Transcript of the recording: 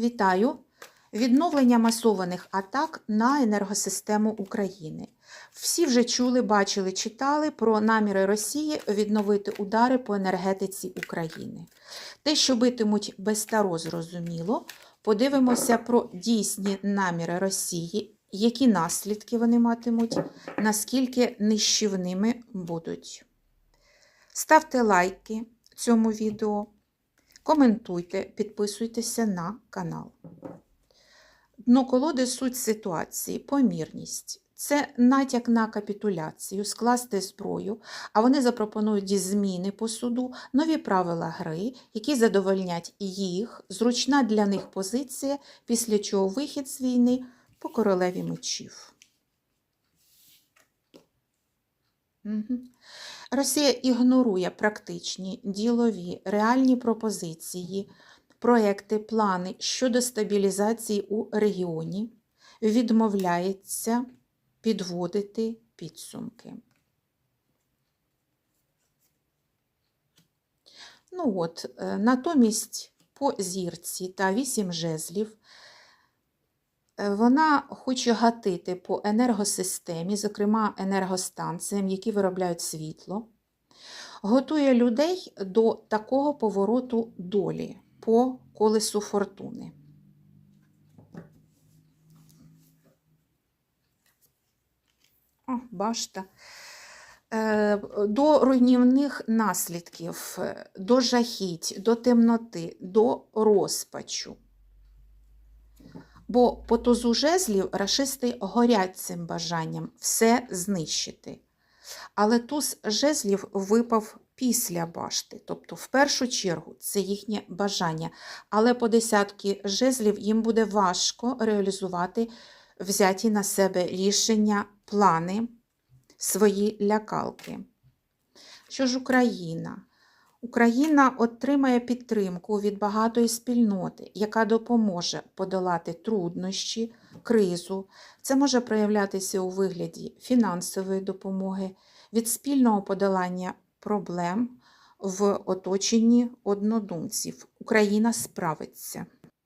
Вітаю! Відновлення масованих атак на енергосистему України. Всі вже чули, бачили, читали про наміри Росії відновити удари по енергетиці України. Те, що битимуть без таро, зрозуміло. Подивимося про дійсні наміри Росії, які наслідки вони матимуть, наскільки нищівними будуть. Ставте лайки цьому відео. Коментуйте, підписуйтеся на канал. Дно колоди суть ситуації, помірність. Це натяк на капітуляцію, скласти зброю, а вони запропонують зміни по суду, нові правила гри, які задовольнять їх, зручна для них позиція, після чого вихід з війни по королеві мечів. Угу. Росія ігнорує практичні, ділові, реальні пропозиції, проекти, плани щодо стабілізації у регіоні, відмовляється підводити підсумки. Ну от, е, натомість по зірці та вісім жезлів вона хоче гатити по енергосистемі, зокрема енергостанціям, які виробляють світло, готує людей до такого повороту долі по колесу фортуни. О, башта. Е, До руйнівних наслідків, е, до жахіть, до темноти, до розпачу. Бо по тузу жезлів рашисти горять цим бажанням все знищити. Але туз жезлів випав після башти, тобто, в першу чергу, це їхнє бажання. Але по десятки жезлів їм буде важко реалізувати взяті на себе рішення, плани, свої лякалки. Що ж Україна? Україна отримає підтримку від багатої спільноти, яка допоможе подолати труднощі, кризу. Це може проявлятися у вигляді фінансової допомоги, від спільного подолання проблем в оточенні однодумців. Україна справиться.